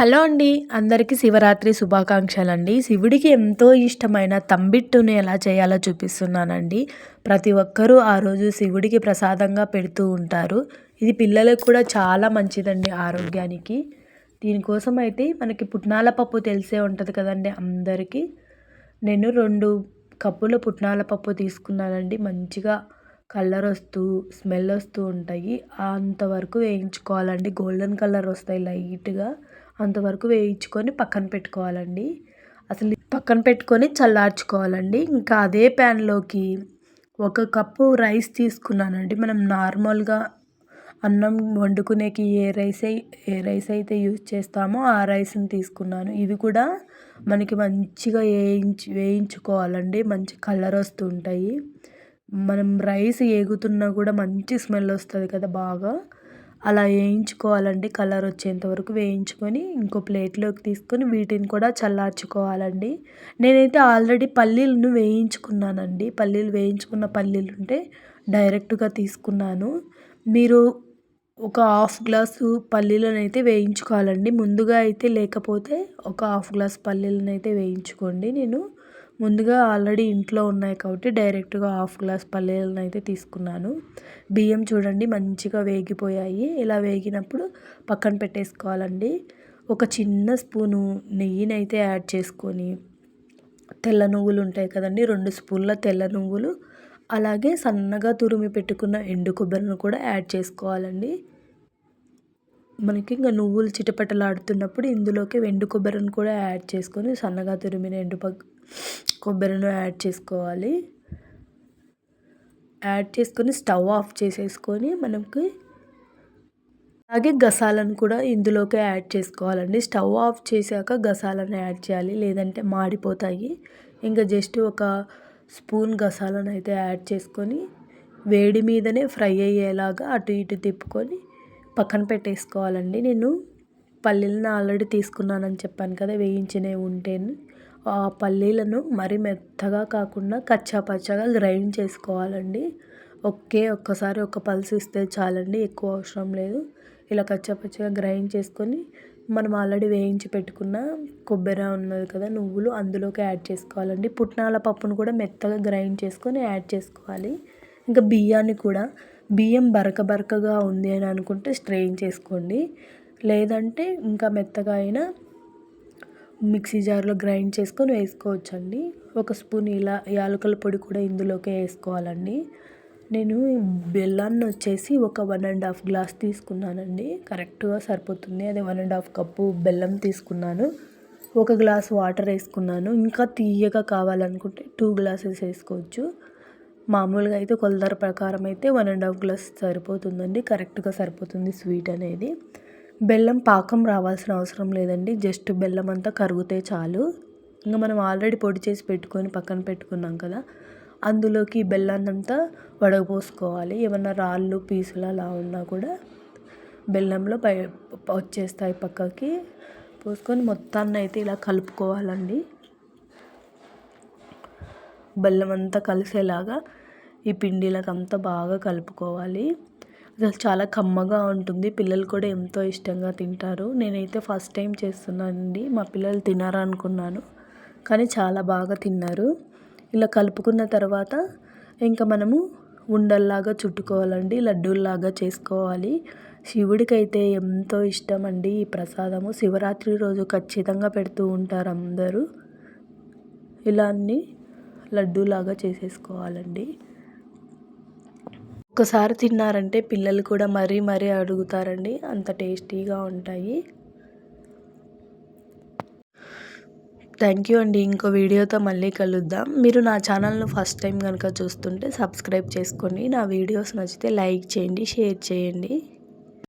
Hello అండి. అందరికీ శివరాత్రి శుభాకాంక్షలు అండి శివుడికి ఎంతో ఇష్టమైన తంబిట్టుని ఎలా చేయాలో చూపిస్తున్నానండి. ప్రతి ఒక్కరూ ఆ రోజు శివుడికి ప్రసాదంగా పెడుతూ ఉంటారు. ఇది పిల్లలకు కూడా చాలా మంచిదండి ఆరోగ్యానికి. దీనికోసం అయితే మనకి పుట్నాల పప్పు తెలిసే ఉంటుంది కదండి అందరికీ. నేను రెండు కప్పుల పుట్నాల పప్పు తీసుకున్నానండి. మంచిగా కలర్ వస్తూ స్మెల్ వస్తూ ఉంటాయి. అంతవరకు వేయించుకోవాలండి. గోల్డెన్ కలర్ వస్తాయి లైట్గా. అంతవరకు వేయించుకొని పక్కన పెట్టుకోవాలండి. అసలు పక్కన పెట్టుకొని చల్లార్చుకోవాలండి. ఇంకా అదే ప్యాన్లోకి ఒక కప్పు రైస్ తీసుకున్నానండి. మనం నార్మల్గా అన్నం వండుకునేకి ఏ రైస్ ఏ రైస్ అయితే యూజ్ చేస్తామో ఆ రైస్ని తీసుకున్నాను. ఇవి కూడా మనకి మంచిగా వేయించి వేయించుకోవాలండి. మంచి కలర్ వస్తుంటాయి. మనం రైస్ ఏగుతున్నా కూడా మంచి స్మెల్ వస్తుంది కదా బాగా. అలా వేయించుకోవాలండి. కలర్ వచ్చేంత వరకు వేయించుకొని ఇంకో ప్లేట్లోకి తీసుకొని వీటిని కూడా చల్లార్చుకోవాలండి. నేనైతే ఆల్రెడీ పల్లీలను వేయించుకున్నానండి. పల్లీలు వేయించుకున్న పల్లీలు ఉంటే డైరెక్ట్గా తీసుకున్నాను. మీరు ఒక హాఫ్ గ్లాసు పల్లీలనైతే వేయించుకోవాలండి. ముందుగా అయితే లేకపోతే ఒక హాఫ్ గ్లాస్ పల్లీలనైతే వేయించుకోండి. నేను ముందుగా ఆల్రెడీ ఇంట్లో ఉన్నాయి కాబట్టి డైరెక్ట్గా హాఫ్ గ్లాస్ పల్లీలను అయితే తీసుకున్నాను. బియ్యం చూడండి మంచిగా వేగిపోయాయి. ఇలా వేగినప్పుడు పక్కన పెట్టేసుకోవాలండి. ఒక చిన్న స్పూను నెయ్యిని అయితే యాడ్ చేసుకొని తెల్ల నువ్వులు ఉంటాయి కదండి రెండు స్పూన్ల తెల్ల నువ్వులు అలాగే సన్నగా తురిమి పెట్టుకున్న ఎండు కొబ్బరిని కూడా యాడ్ చేసుకోవాలండి. మనకి ఇంకా నువ్వులు చిటపటలాడుతున్నప్పుడు ఇందులోకి ఎండు కొబ్బరిని కూడా యాడ్ చేసుకొని సన్నగా తురిమిన ఎండు కొబ్బరిని యాడ్ చేసుకోవాలి. యాడ్ చేసుకొని స్టవ్ ఆఫ్ చేసేసుకొని మనకి అలాగే గసాలను కూడా ఇందులోకి యాడ్ చేసుకోవాలండి. స్టవ్ ఆఫ్ చేశాక గసాలను యాడ్ చేయాలి లేదంటే మాడిపోతాయి. ఇంకా జస్ట్ ఒక స్పూన్ గసాలను అయితే యాడ్ చేసుకొని వేడి మీదనే ఫ్రై అయ్యేలాగా అటు ఇటు తిప్పుకొని పక్కన పెట్టేసుకోవాలండి. నేను పల్లీలను ఆల్రెడీ తీసుకున్నానని చెప్పాను కదా వేయించినవి ఉంటేను. పల్లీలను మరి మెత్తగా కాకుండా కచ్చా పచ్చగా గ్రైండ్ చేసుకోవాలండి. ఒకే ఒక్కసారి ఒక పల్స్ ఇస్తే చాలండి ఎక్కువ అవసరం లేదు. ఇలా కచ్చా పచ్చగా గ్రైండ్ చేసుకొని మనం ఆల్రెడీ వేయించి పెట్టుకున్న కొబ్బరి ఉన్నది కదా నువ్వులు అందులోకి యాడ్ చేసుకోవాలండి. పుట్నాల పప్పును కూడా మెత్తగా గ్రైండ్ చేసుకొని యాడ్ చేసుకోవాలి. ఇంకా బియ్యాన్ని కూడా బియ్యం బరక బరకగా ఉంది అని అనుకుంటే స్ట్రెయిన్ చేసుకోండి. లేదంటే ఇంకా మెత్తగా అయినా మిక్సీ జార్లో గ్రైండ్ చేసుకొని వేసుకోవచ్చండి. ఒక స్పూన్ ఇలా యాలకుల పొడి కూడా ఇందులోకే వేసుకోవాలండి. నేను బెల్లాన్ని వచ్చేసి ఒక వన్ అండ్ హాఫ్ గ్లాస్ తీసుకున్నానండి. కరెక్ట్గా సరిపోతుంది. అదే వన్ అండ్ హాఫ్ కప్పు బెల్లం తీసుకున్నాను. ఒక గ్లాస్ వాటర్ వేసుకున్నాను. ఇంకా తీయగా కావాలనుకుంటే టూ గ్లాసెస్ వేసుకోవచ్చు. మామూలుగా అయితే కొలతర ప్రకారం అయితే వన్ అండ్ హాఫ్ గ్లాస్ సరిపోతుందండి. కరెక్ట్గా సరిపోతుంది స్వీట్ అనేది. బెల్లం పాకం రావాల్సిన అవసరం లేదండి. జస్ట్ బెల్లం అంతా కరిగితే చాలు. ఇంకా మనం ఆల్రెడీ పొడి చేసి పెట్టుకొని పక్కన పెట్టుకున్నాం కదా అందులోకి బెల్లాన్ని అంతా వడగపోసుకోవాలి ఏమన్నా రాళ్ళు పీసులు అలా ఉన్నా కూడా బెల్లంలో పై వచ్చేస్తాయి పక్కకి. పోసుకొని మొత్తాన్ని అయితే ఇలా కలుపుకోవాలండి. బెల్లం అంతా కలిసేలాగా ఈ పిండిలకు అంతా బాగా కలుపుకోవాలి. అసలు చాలా కమ్మగా ఉంటుంది. పిల్లలు కూడా ఎంతో ఇష్టంగా తింటారు. నేనైతే ఫస్ట్ టైం చేస్తున్నానండి. మా పిల్లలు తినారనుకున్నాను. కానీ చాలా బాగా తిన్నారు. ఇలా కలుపుకున్న తర్వాత ఇంకా మనము ఉండల్లాగా చుట్టుకోవాలండి. లడ్డూల్లాగా చేసుకోవాలి. శివుడికైతే ఎంతో ఇష్టం అండి ఈ ప్రసాదము. శివరాత్రి రోజు ఖచ్చితంగా పెడుతూ ఉంటారు అందరూ. ఇలా అన్ని లడ్డూలాగా చేసేసుకోవాలండి. ఒక్కసారి తిన్నారంటే పిల్లలు కూడా మరీ మరీ అడుగుతారండి. అంత టేస్టీగా ఉంటాయి. థ్యాంక్ యూ అండి. ఇంకో వీడియోతో మళ్ళీ కలుద్దాం. మీరు నా ఛానల్ను ఫస్ట్ టైం కనుక చూస్తుంటే సబ్స్క్రైబ్ చేసుకోండి నా వీడియోస్ నచ్చితే లైక్ చేయండి షేర్ చేయండి.